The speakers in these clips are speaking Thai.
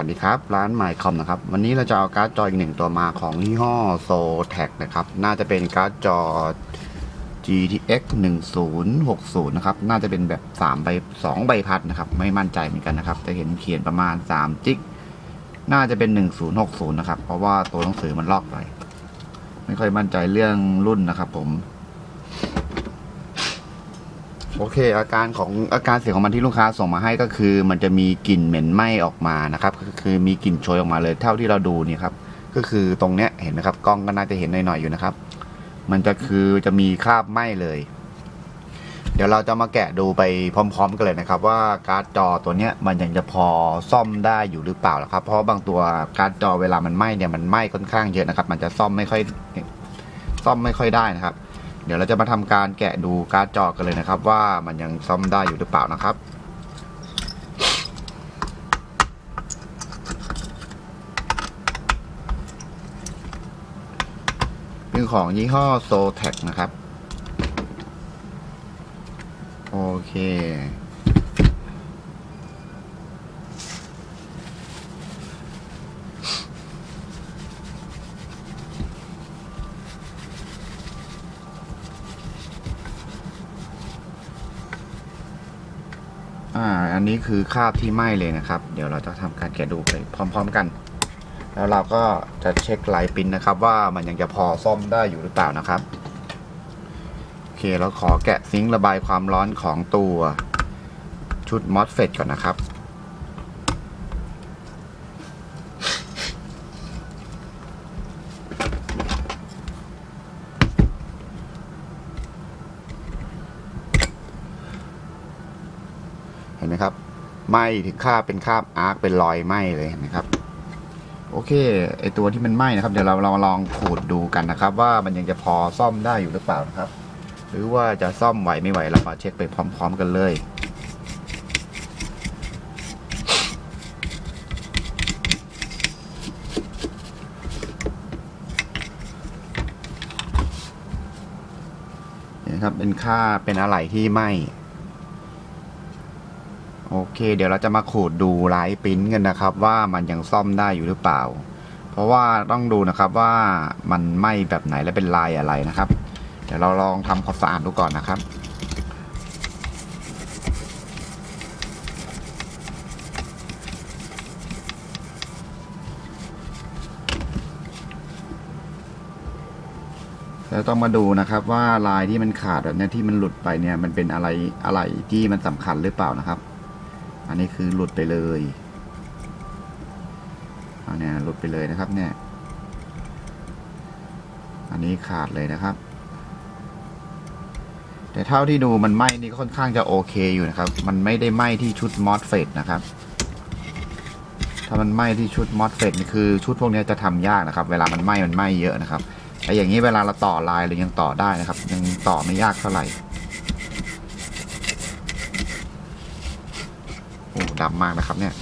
สวัสดีครับ ร้านไมค์คอมนะครับ วันนี้เราจะเอาการ์ดจออีกหนึ่งตัวมาของยี่ห้อโซแท็กนะครับ น่าจะเป็นการ์ดจอ GTX 1060 นะครับ น่าจะเป็นแบบ 3 ใบ 2 ใบพัดนะครับ ไม่มั่นใจเหมือนกันนะครับแต่เห็นเขียนประมาณ 3 จิก น่าจะเป็น 1060 นะครับ เพราะว่าตัวหนังสือมันลอกไป ไม่ค่อยมั่นใจเรื่องรุ่นนะครับผม โอเค อาการของอาการเสียงของมันที่ลูกค้าส่งมาให้ก็คือ มันจะมีกลิ่นเหม็นไหม้ออกมานะครับก็คือมีกลิ่นโชยออกมาเลยเท่าที่เราดูนี่ครับก็คือตรงเนี้ยเห็นไหมครับกล้องก็น่าจะเห็นหน่อยๆอยู่นะครับ มันจะคือจะมีคราบไหม้เลย เดี๋ยวเราจะมาแกะดูไปพร้อม ๆ กันเลยนะครับ ว่าการ์ดจอตัวเนี้ยมันยังจะพอซ่อมได้อยู่หรือเปล่านะครับ เพราะบางตัวการ์ดจอเวลามันไหม้เนี่ยมันไหม้ค่อนข้างเยอะนะครับ มันจะซ่อมไม่ค่อยซ่อมไม่ค่อยได้นะครับ เดี๋ยวเราจะมาทำการแกะดูการ์ดจอกันเลยนะครับ ว่ามันยังซ่อมได้อยู่หรือเปล่านะครับเป็นของยี่ห้อโซแท็กนะครับ โอเค อ่า อันนี้คือคราบที่ไหม้เลยนะครับ เดี๋ยวเราจะทำการแกะดูไปพร้อม ๆกัน แล้วเราก็จะเช็คลายปริ้นนะครับ ว่ามันยังจะพอซ่อมได้อยู่หรือเปล่านะครับโอเคเราขอแกะซิงค์ระบายความร้อนของตัวชุดมอสเฟตก่อนนะครับ เห็นไหมครับ ไหม้ถึงคราบเป็นคาบอาร์คเป็นรอยไหม้เลยนไหมครับ โอเคไอตัวที่มันไหม้นะครับเดี๋ยวเราเราลองขูดดูกันนะครับ ว่ามันยังจะพอซ่อมได้อยู่หรือเปล่านะครับ หรือว่าจะซ่อมไหวไม่ไหวเรามาเช็คไปพร้อม ๆ กันเลยนไหมครับเป็นค่าเป็นอะไรที่ไหม้ โอเคเดี๋ยวเราจะมาขูดดูลายปิ้นกันนะครับ ว่ามันยังซ่อมได้อยู่หรือเปล่า เพราะว่าต้องดูนะครับว่ามันไหม้แบบไหนและเป็นลายอะไรนะครับ เดี๋ยวเราลองทำความสะอาดดูก่อนนะครับแล้วต้องมาดูนะครับว่าลายที่มันขาดแบบเนี้ยที่มันหลุดไปเนี่ยมันเป็นอะไรอะไรที่มันสำคัญหรือเปล่านะครับ อันนี้คือหลุดไปเลยอันเนี้ยหลุดไปเลยนะครับเนี่ย อันนี้ขาดเลยนะครับ แต่เท่าที่ดูมันไหม้นี่ค่อนข้างจะโอเคอยู่นะครับ มันไม่ได้ไหม้ที่ชุดมอสเฟตนะครับ ถ้ามันไหม้ที่ชุดมอสเฟตนี่คือชุดพวกนี้จะทำยากนะครับ เวลามันไหม้มันไหม้เยอะนะครับแต่อย่างนี้เวลาเราต่อลายเรายังต่อได้นะครับ ยังต่อไม่ยากเท่าไหร่ โอ้ ดำมากนะครับ เนี่ย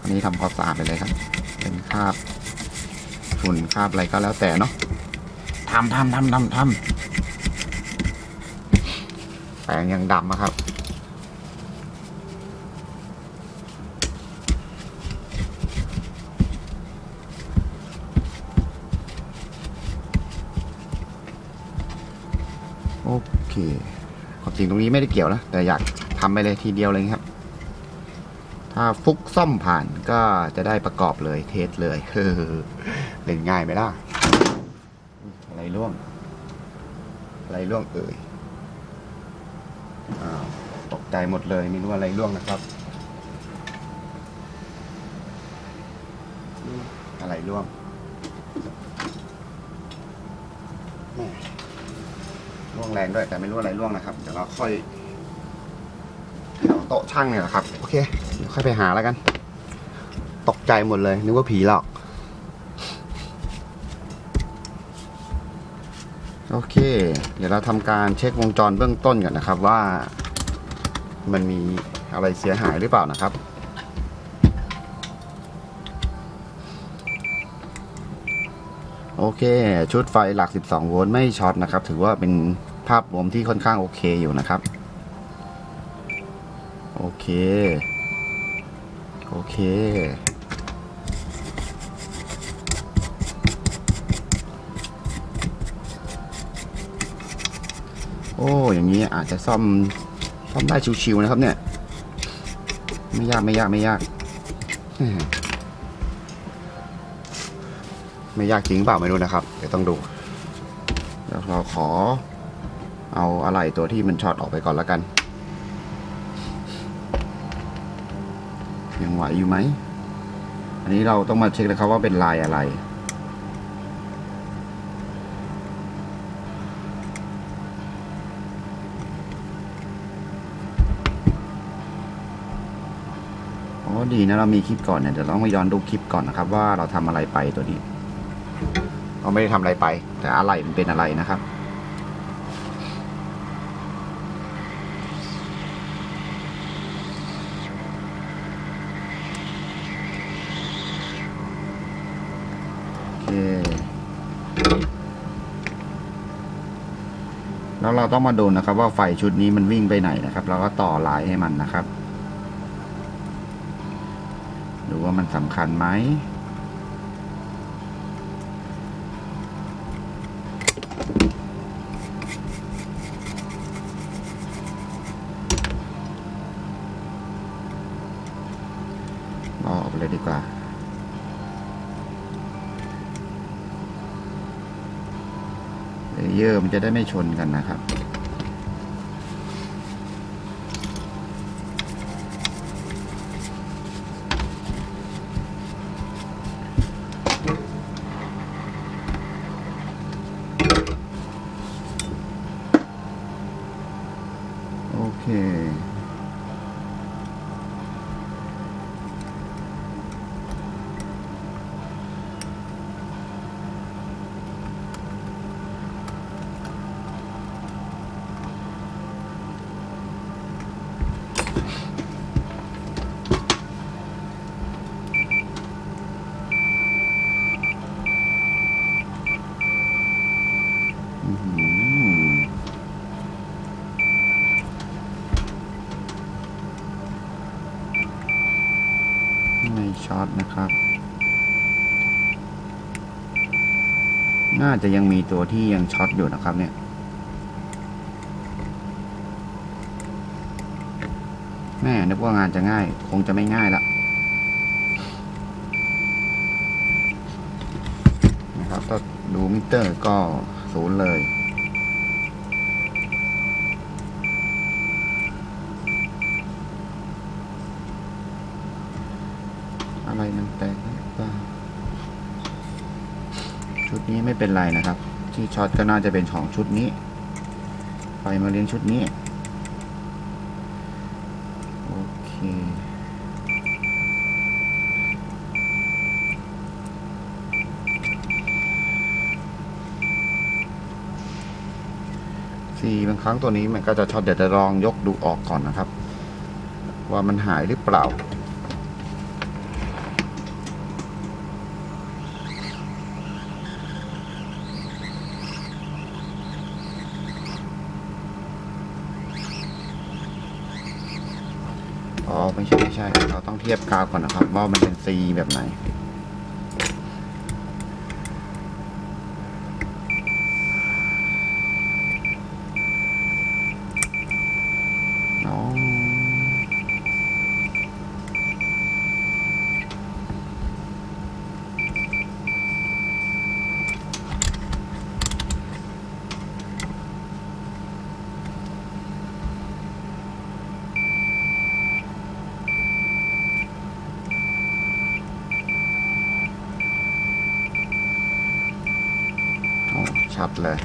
อันนี้ทำความสะอาดไปเลยครับ เป็นคราบฝุ่นคราบอะไรก็แล้วแต่เนาะทำทำทำทำทำแปรงยังดำนะครับ โอเคความจริงตรงนี้ไม่ได้เกี่ยวนะ แต่อยากทำไปเลยทีเดียวเลยครับ ถ้าฟุกซ่อมผ่านก็จะได้ประกอบเลยเทสเลยเฮ้อเล่นง่ายไหมล่ะ อะไรร่วง อะไรร่วงเอ่ยอ้าวตกใจหมดเลยไม่รู้อะไรร่วงนะครับอืมอะไรร่วงแม่ ร่วง แรงด้วยแต่ไม่รู้อะไรร่วงนะครับ เดี๋ยวเราค่อยแถวโต๊ะช่างเนี่ยแหละครับ โอเคเดี๋ยวค่อยไปหาแล้วกัน ตกใจหมดเลยนึกว่าผีหลอก โอเค เดี๋ยวเราทำการเช็ควงจรเบื้องต้นก่อนนะครับว่า มันมีอะไรเสียหายหรือเปล่านะครับโอเค ชุดไฟหลัก 12 โวลต์ไม่ช็อตนะครับ ถือว่าเป็น ภาพรวมที่ค่อนข้างโอเคอยู่นะครับ โอเค โอเค โอ้อย่างนี้อาจจะซ่อมซ่อมได้ชิวๆนะครับเนี่ย ไม่ยากไม่ยากไม่ยาก ไม่ยากจริงเปล่าไม่รู้นะครับ เดี๋ยวต้องดูเดี๋ยวเราขอ เอาอะไรตัวที่มันช็อตออกไปก่อนแล้วกัน ยังไหวอยู่ไหม อันนี้เราต้องมาเช็คนะครับว่าเป็นลายอะไรอ๋อดีนะเรามีคลิปก่อนเนี่ยเดี๋ยวต้องมาย้อนดูคลิปก่อนนะครับ ว่าเราทำอะไรไปตัวนี้ เราไม่ได้ทำอะไรไป แต่อะไรมันเป็นอะไรนะครับ โอเค แล้วเราต้องมาดูนะครับ ว่าไฟชุดนี้มันวิ่งไปไหนนะครับ เราก็ต่อลายให้มันนะครับ ดูว่ามันสำคัญไหม รอออกไปเลยดีกว่า เลเยอร์มันจะ ได้ไม่ชนกันนะครับ โอเค อื้อหือไม่ช็อตนะครับ น่าจะยังมีตัวที่ยังช็อตอยู่นะครับเนี่ย แม่นึกว่างานจะง่าย คงจะไม่ง่ายละนะครับถ้าดูมิเตอร์ก็ ศูนย์เลย อะไรมันแตกหรือเปล่าชุดนี้ไม่เป็นไรนะครับ ที่ช็อตก็น่าจะเป็นของชุดนี้ไฟมาเลี้ยงชุดนี้ โอเคีบางครั้งตัวนี้มันก็จะช็อตเดี๋ยวจะลองยกดูออกก่อนนะครับ ว่ามันหายหรือเปล่า อ๋อ ไม่ใช่ไม่ใช่ เราต้องเทียบกาวก่อนนะครับ ว่ามันเป็น C แบบไหน อ๋อ โอ้ชัดเลย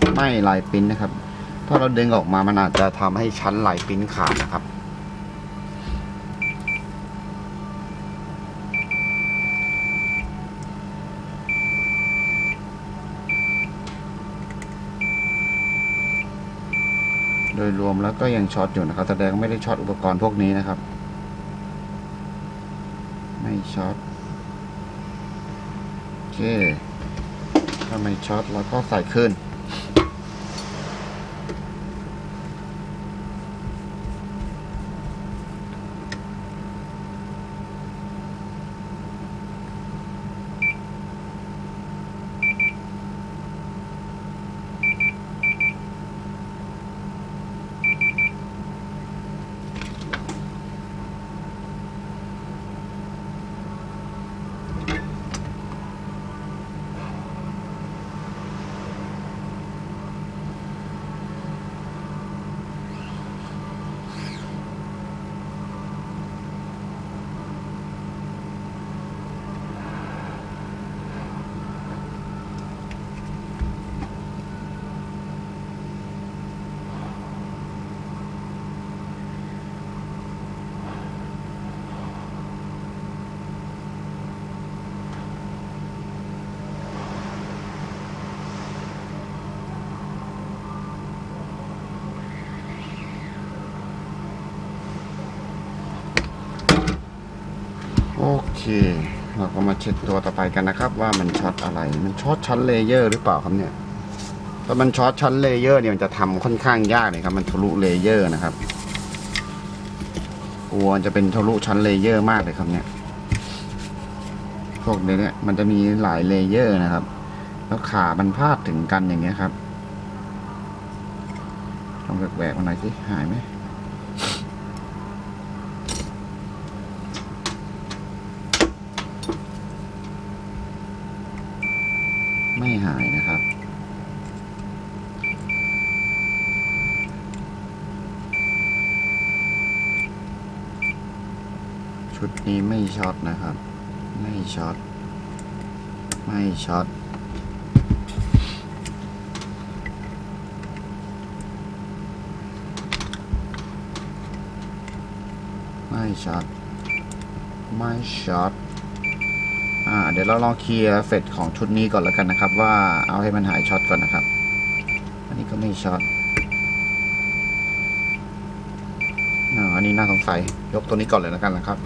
โไหม้ลายปิ้นนะครับ ถ้าเราดึงออกมามันอาจจะทำให้ชั้นลายปิ้นขาดนะครับ โดยรวมแล้วก็ยังช็อตอยู่นะครับ แสดงไม่ได้ช็อตอุปกรณ์พวกนี้นะครับ ไม่ช็อตโอเคถ้าไม่ช็อตเราก็ใส่ขึ้น เค เราก็มาเช็คตัวต่อไปกันนะครับว่ามันช็อตอะไร มันช็อตชั้นเลเยอร์หรือเปล่าครับเนี่ยถ้ามันช็อตชั้นเลเยอร์เนี่ยมันจะทำค่อนข้างยากเลยครับ มันทะลุเลเยอร์นะครับกลัวจะเป็นทะลุชั้นเลเยอร์มากเลยครับเนี่ย พวกเนี่ยมันจะมีหลายเลเยอร์นะครับ แล้วขามันพาดถึงกันอย่างเงี้ยครับลองแหวกๆมาหน่อยสิหายไหมหายนะครับ ชุดนี้ไม่ช็อตนะครับ ไม่ช็อต ไม่ช็อตไม่ช็อตไม่ช็อตอ่าเดี๋ยวเราลองเคลียร์เฟดของชุดนี้ก่อนแล้วกันนะครับ ว่าเอาให้มันหายช็อตก่อนนะครับ อันนี้ก็ไม่ช็อตอ่าอันนี้น่าสงสัย ยกตัวนี้ก่อนเลยแล้วกันนะครับ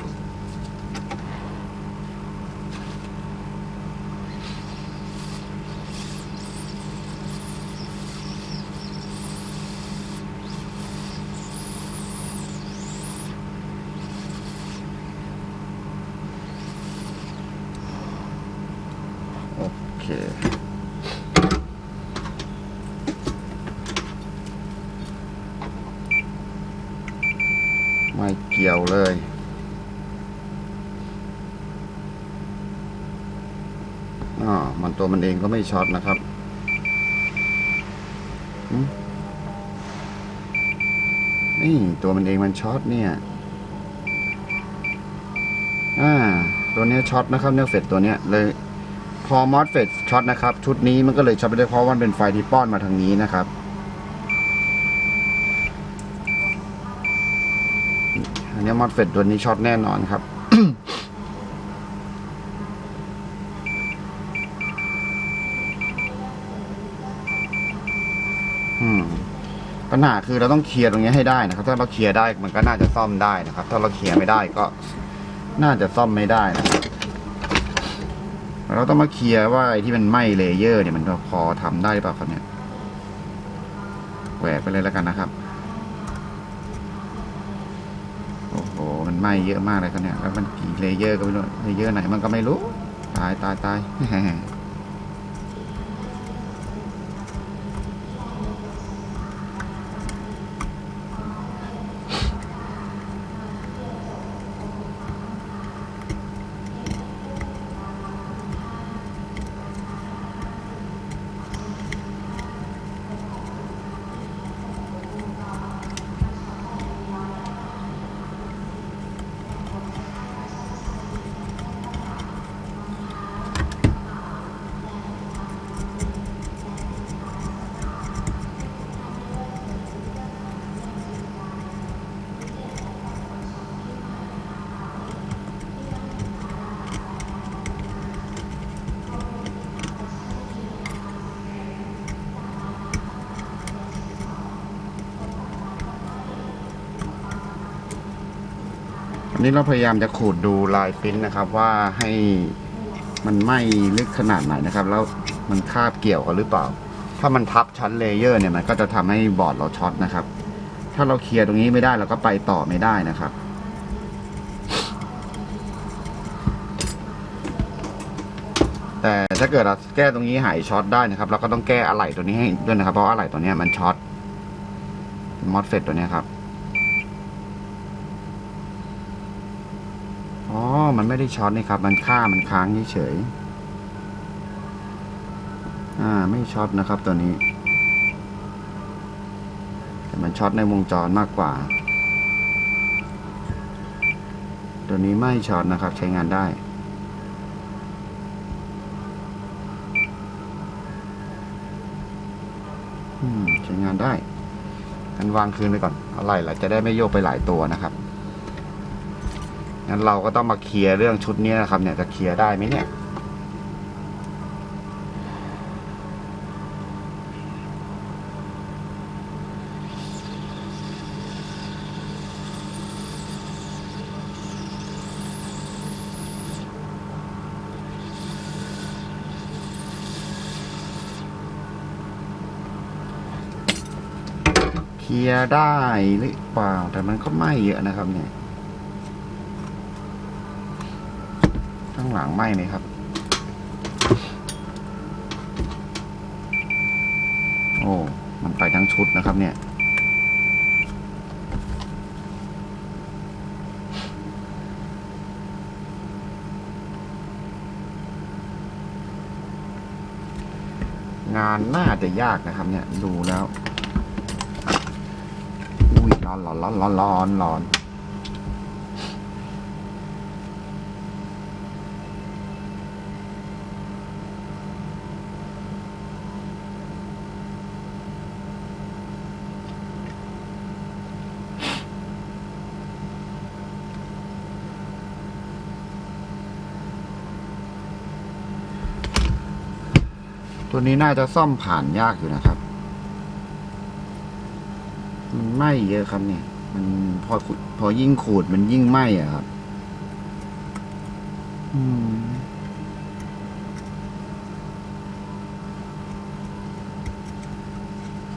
โอเค ไม่ เลยอ่ามันตัวมันเองก็ไม่ช็อตนะครับนี่ตัวมันเองมันช็อตเนี่ย อ่า ตัวเนี้ยช็อตนะครับเนี่ยเฟดตัวเนี้ยเลย พอมอสเฟดช็อตนะครับ ชุดนี้มันก็เลยช็อตไปได้เพราะว่าเป็นไฟที่ป้อนมาทางนี้นะครับ อันนี้มอสเฟดตัวนี้ช็อตแน่นอนครับ อืมปัญหาคือเราต้องเคลียร์ตรงนี้ให้ได้นะครับ ถ้าเราเคลียร์ได้มันก็น่าจะซ่อมได้นะครับ ถ้าเราเคลียร์ไม่ได้ก็น่าจะซ่อมไม่ได้นะครับเราต้องมาเคลียร์ว่าไอ้ที่มันไหม้เลเยอร์เนี่ยมันพอทำได้หรือเปล่าครับเนี่ยแหวกไปเลยแล้วกันนะครับ โอ้โห มันไหม้เยอะมากเลยครับเนี่ย แล้วมันกี่เลเยอร์ก็ไม่รู้ เลเยอร์ไหนมันก็ไม่รู้ ตายตายตาย นนี้เราพยายามจะขูดดูลายปริ้นนะครับว่าให้มันไหม้ลึกขนาดไหนนะครับ แล้วมันคาบเกี่ยวกันหรือเปล่า ถ้ามันทับชั้นเลเยอร์เนี่ยมันก็จะทำให้บอร์ดเราช็อตนะครับ ถ้าเราเคลียร์ตรงนี้ไม่ได้เราก็ไปต่อไม่ได้นะครับแต่ถ้าเกิดเราแก้ตรงนี้หายช็อตได้นะครับเราก็ต้องแก้อะไหล่ตัวนี้ให้ด้วยนะครับ เพราะอะไหล่ตัวเนี้ยมันช็อตมอสเฟตตัวเนี้ยครับ อ๋อ มันไม่ได้ช็อตนี่ครับ มันค่ามันค้างเฉยอ่า ไม่ช็อตนะครับตัวนี้ แต่มันช็อตในวงจรมากกว่า ตัวนี้ไม่ช็อตนะครับ ใช้งานได้ใช้งานได้กันวางคืนไปก่อน อะไรล่ะจะได้ไม่โยกไปหลายตัวนะครับ งั้นเราก็ต้องมาเคลียร์เรื่องชุดนี้นะครับ เนี่ยจะเคลียร์ได้ไหมเนี่ยเคลียร์ได้หรือเปล่าแต่มันก็ไม่เยอะนะครับเนี่ยางหลังไหม้ไหมครับ โอ้ มันไปทั้งชุดนะครับเนี่ย งานน่าจะยากนะครับเนี่ย ดูแล้ว อุ้ยร้อนร้อนร้อนร้อนร้อน ตัวนี้น่าจะซ่อมผ่านยากอยู่นะครับ มันไหม้เยอะครับเนี่ย มันพอขุดพอยิ่งขูดมันยิ่งไหม้อะครับอืม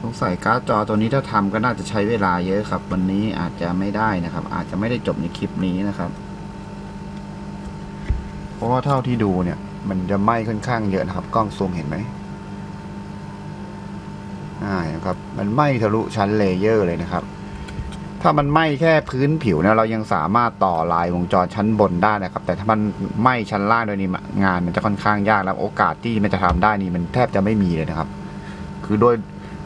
สงสัยการ์ดจอตัวนี้ถ้าทำก็น่าจะใช้เวลาเยอะครับ วันนี้อาจจะไม่ได้นะครับ อาจจะไม่ได้จบในคลิปนี้นะครับ เพราะว่าเท่าที่ดูเนี่ย มันจะไหม้ค่อนข้างเยอะนะครับ กล้องซูมเห็นไหม อ่านะครับมันไหม้ทะลุชั้นเลเยอร์เลยนะครับ ถ้ามันไหม้แค่พื้นผิวเนี่ยเรายังสามารถต่อลายวงจรชั้นบนได้นะครับ แต่ถ้ามันไหม้ชั้นล่างโดยนี่งานมันจะค่อนข้างยากแล้วโอกาสที่มันจะทำได้นี่มันแทบจะไม่มีเลยนะครับ คือโดย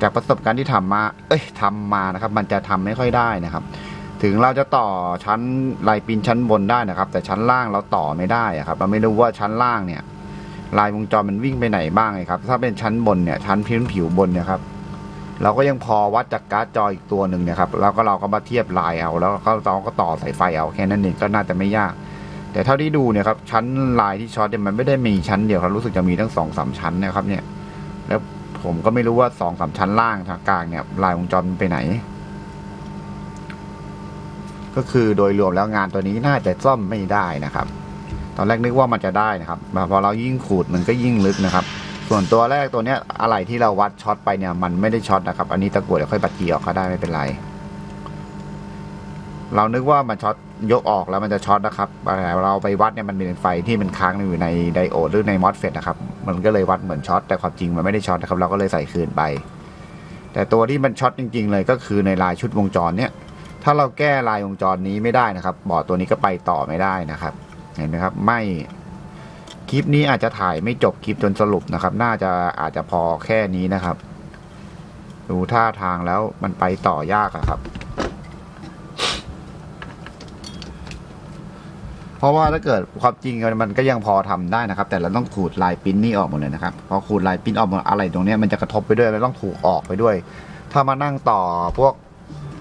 จากประสบการณ์ที่ทำมา เอ้ยทำมานะครับ มันจะทำไม่ค่อยได้นะครับ ถึงเราจะต่อชั้นลายปีนชั้นบนได้นะครับ แต่ชั้นล่างเราต่อไม่ได้อะครับ เราไม่รู้ว่าชั้นล่างเนี่ยลายวงจรมันวิ่งไปไหนบ้างไงครับ ถ้าเป็นชั้นบนเนี่ยชั้นพื้นผิวบนเนี่ยครับ เราก็ยังพอวัดจากการ์ดจออีกตัวหนึ่งเนะครับแล้วก็เราก็มาเทียบลายเอา แล้วก็เราก็ต่อสายไฟเอาแค่นั้นเองก็น่าจะไม่ยาก แต่เท่าที่ดูเนี่ยครับชั้นลายที่ช็อตเนี่ยมันไม่ได้มีชั้นเดียวครับรู้สึกจะมีทั้งสองสามชั้นนะครับเนี่ย แล้วผมก็ไม่รู้ว่าสองสามชั้นล่างทางกลางเนี่ยลายวงจรมันไปไหน ก็คือโดยรวมแล้วงานตัวนี้น่าจะซ่อมไม่ได้นะครับ ตอนแรกนึกว่ามันจะได้นะครับพอเรายิ่งขูดมันก็ยิ่งลึกนะครับ ส่วนตัวแรกตัวเนี้ยอะไรที่เราวัดช็อตไปเนี่ยมันไม่ได้ช็อตนะครับ อันนี้ตะกรวดเดี๋ยวค่อยบัดกีออกก็ได้ไม่เป็นไร เรานึกว่ามันช็อตยกออกแล้วมันจะช็อตนะครับแต่เราไปวัดเนี่ยมันเป็นไฟที่มันค้างอยู่ในไดโอดหรือในมอสเฟตนะครับ มันก็เลยวัดเหมือนช็อตแต่ความจริงมันไม่ได้ช็อตนะครับ เราก็เลยใส่คืนไป แต่ตัวที่มันช็อตจริง ๆ เลยก็คือในลายชุดวงจรเนี่ย ถ้าเราแก้ลายวงจรนี้ไม่ได้นะครับ บอร์ดตัวนี้ก็ไปต่อไม่ได้นะครับ เห็นไหมครับ ไม่ คลิปนี้อาจจะถ่ายไม่จบคลิปจนสรุปนะครับ น่าจะอาจจะพอแค่นี้นะครับ ดูท่าทางแล้วมันไปต่อยากอะครับ เพราะว่าถ้าเกิดความจริงมันก็ยังพอทำได้นะครับ แต่เราต้องขูดลายปิ้นนี่ออกหมดเลยนะครับพอขูดลายปิ้นออกหมดอะไรตรงนี้มันจะกระทบไปด้วยแล้วต้องถูกออกไปด้วย ถ้ามานั่งต่อพวก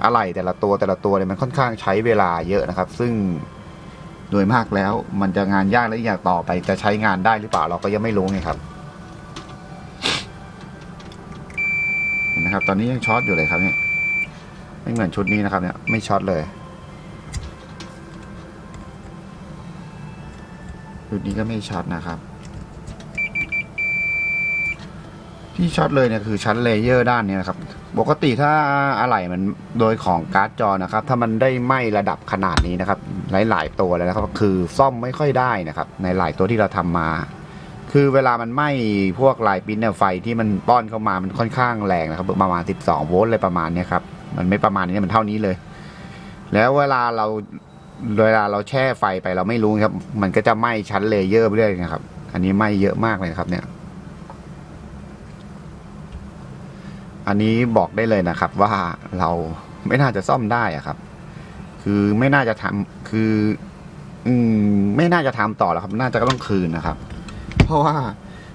อะไรแต่ละตัวแต่ละตัวเนี่ยมันค่อนข้างใช้เวลาเยอะนะครับ ซึ่ง โดยมากแล้วมันจะงานยากและอยากต่อไปจะใช้งานได้หรือเปล่าเราก็ยังไม่รู้ไงครับเห็นไหมครับ ตอนนี้ยังช็อตอยู่เลยครับเนี่ยไม่เหมือนชุดนี้นะครับเนี่ยไม่ช็อตเลยชุดนี้ก็ไม่ช็อตนะครับ ที่ช็อตเลยเนี่ยคือชั้นเลเยอร์ด้านนี้นะครับ ปกติถ้าอะไหล่มันโดยของการ์ดจอนะครับ ถ้ามันได้ไหมระดับขนาดนี้นะครับ หลาย ๆ ตัวเลยนะครับ คือซ่อมไม่ค่อยได้นะครับ ในหลายตัวที่เราทำมา คือเวลามันไหมพวกลายปิ้นเนี่ยไฟที่มันป้อนเข้ามามันค่อนข้างแรงนะครับ ประมาณ 12 โวลต์อะไรประมาณเนี้ยครับ มันไม่ประมาณนี้มันเท่านี้เลย แล้วเวลาเราเวลาเราแช่ไฟไปเราไม่รู้ครับ มันก็จะไหมชั้นเลเยอร์ไปเรื่อยนะครับ อันนี้ไหมเยอะมากเลยครับเนี่ย อันนี้บอกได้เลยนะครับว่าเราไม่น่าจะซ่อมได้อะครับ คือไม่น่าจะทำคือ อืม ไม่น่าจะทำต่อแล้วครับ น่าจะต้องคืนนะครับ เพราะว่า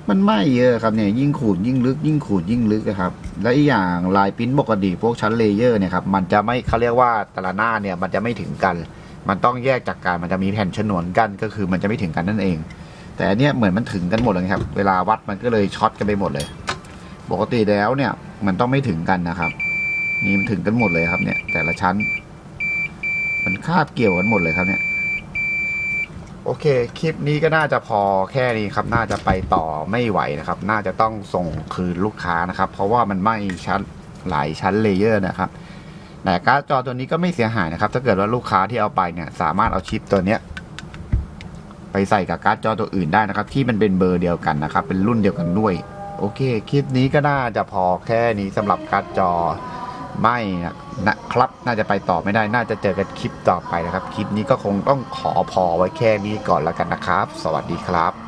มันไหม้เยอะครับเนี่ยยิ่งขูดยิ่งลึก ยิ่งขูดยิ่งลึกนะครับ และอีกอย่างลายปิ้นปกติพวกชั้นเลเยอร์เนี่ยครับมันจะไม่เขาเรียกว่าแต่ละหน้าเนี่ย มันจะไม่ถึงกัน มันต้องแยกจากกันมันจะมีแผ่นฉนวนกันก็คือมันจะไม่ถึงกันนั่นเอง แต่อันเนี้ยเหมือนมันถึงกันหมดเลยครับ เวลาวัดมันก็เลยช็อตกันไปหมดเลย ปกติแล้วเนี่ยมันต้องไม่ถึงกันนะครับ นี่มันถึงกันหมดเลยครับเนี่ย แต่ละชั้น มันคาบเกี่ยวกันหมดเลยครับเนี่ย โอเค คลิปนี้ก็น่าจะพอแค่นี้ครับ น่าจะไปต่อไม่ไหวนะครับ น่าจะต้องส่งคืนลูกค้านะครับ เพราะว่ามันไหม้ชั้นหลายชั้นเลเยอร์นะครับแต่การ์ดจอตัวนี้ก็ไม่เสียหายนะครับ ถ้าเกิดว่าลูกค้าที่เอาไปเนี่ยสามารถเอาชิปตัวเนี้ยไปใส่กับการ์ดจอตัวอื่นได้นะครับ ที่มันเป็นเบอร์เดียวกันนะครับ เป็นรุ่นเดียวกันด้วย โอเค คลิปนี้ก็น่าจะพอแค่นี้สำหรับการ์ดจอไม่นะครับ น่าจะไปต่อไม่ได้ น่าจะเจอกันคลิปต่อไปนะครับ คลิปนี้ก็คงต้องขอพอไว้แค่นี้ก่อนแล้วกันนะครับ สวัสดีครับ